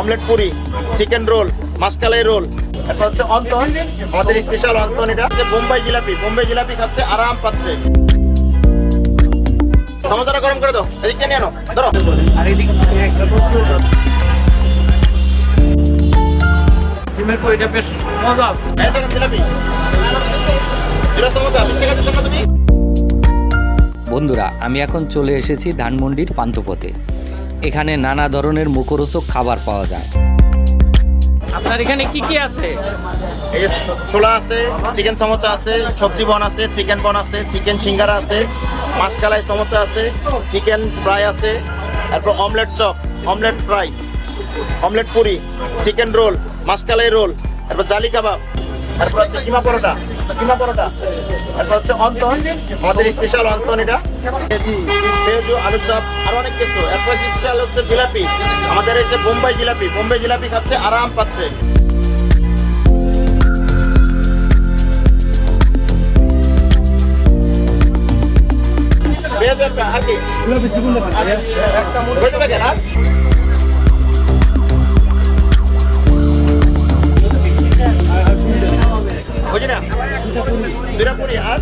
Omelette puri chicken roll মাসকালাই roll তারপর হচ্ছে অন্তন আমাদের স্পেশাল অন্তন এটা। হচ্ছে বোম্বাই জিলাপি বোম্বাই জিলাপি খাচ্ছে আরাম পাচ্ছে। সমস্যাটা গরম করে দাও এদিকটা নিয়ে আনো ধরো। আর এদিকে ডিমের পরিটা বেশ মজা আছে। এই ধরো জিলাপি। জিরা সমোসা বিশ টাকা দিচ্ছ তুমি? বন্ধুরা আমি এখন চলে এসেছি ধানমন্ডির পান্থপথে এখানে নানা ধরনের মুখরোচক খাবার পাওয়া যায়। আপনার এখানে কি কি আছে? এই যে ছোলা আছে চিকেন সমোসা আছে সবজি বন আছে চিকেন বন আছে চিকেন সিঙ্গারা আছে মাসকালাই সমোসা আছে চিকেন ফ্রাই আছে তারপর omelette chop omelette fry omelette puri chicken roll মাসকালাই roll তারপর জালি কাবাব তারপর হচ্ছে কিমা পরোটা। কিমা পরোটা। তারপর হচ্ছে অন্তন আমাদের স্পেশাল অন্তন এটা। পেঁয়াজু আলুর চপ আরও অনেক কিছু। এরপর স্পেশাল হচ্ছে জিলাপি। আমাদের যে বোম্বাই জিলাপি বোম্বাই জিলাপি খাচ্ছে আরাম পাচ্ছে। পেঁয়াজু একটা আর কি একটা আর?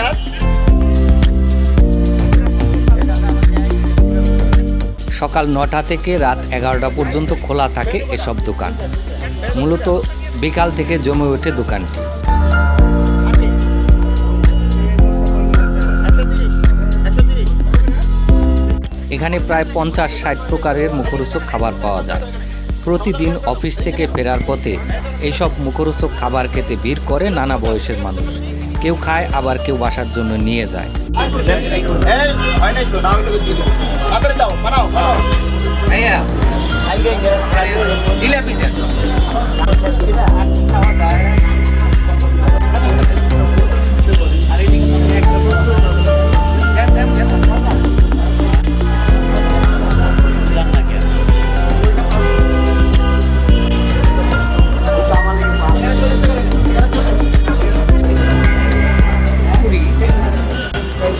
আর? সকাল নটা থেকে রাত এগারোটা পর্যন্ত খোলা থাকে এসব দোকান। মূলত বিকাল থেকে জমে ওঠে দোকানটি। এখানে প্রায় পঞ্চাশ ষাট প্রকারের মুখরোচক খাবার পাওয়া যায়। প্রতিদিন অফিস থেকে ফেরার পথে এইসব মুখরোচক খাবার খেতে ভিড় করে নানা বয়সের মানুষ। কেউ খায় আবার কেউ বাসার জন্য নিয়ে যায়। এই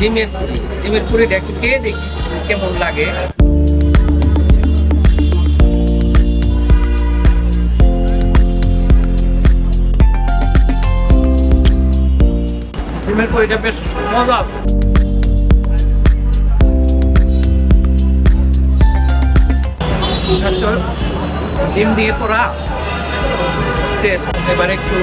ডিমের পুরি ডিমের পুরিটা একটু খেয়ে দেখি কেমন লাগে। ডিমের পুরিটা বেশ মজা আছে। ডিম দিয়ে করা। টেস্ট, এবার একটু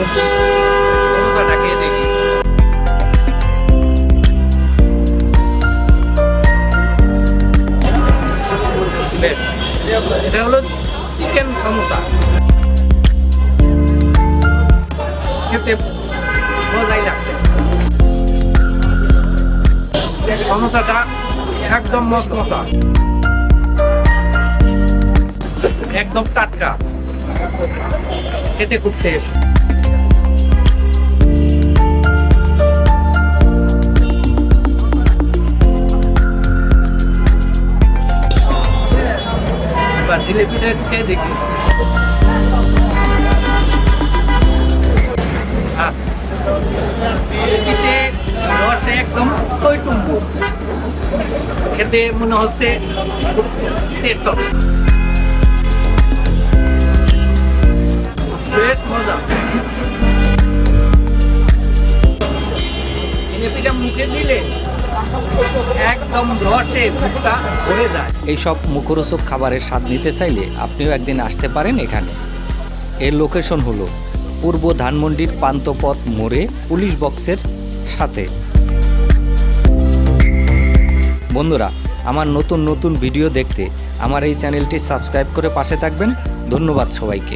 বেশ এটা হলো চিকেন সমোসা খেতে মজাই লাগছে। সমোসাটা একদম মস্ত মশা একদম টাটকা। খেতে খুব টেস্ট জিলিপিটা খেয়ে দেখি। জিলিপিতে একদম টইটুম্বু খেতে মনে হচ্ছে খুব একদম রসে মুখটা ভরে যায়। এইসব মুখরোচক খাবারের স্বাদ নিতে চাইলে আপনিও একদিন আসতে পারেন এখানে। এর লোকেশন হলো পূর্ব ধানমন্ডির পান্তপথ মোড়ে পুলিশ বক্সের সাথে। বন্ধুরা, আমার নতুন নতুন ভিডিও দেখতে আমার এই চ্যানেলটি সাবস্ক্রাইব করে পাশে থাকবেন। ধন্যবাদ সবাইকে।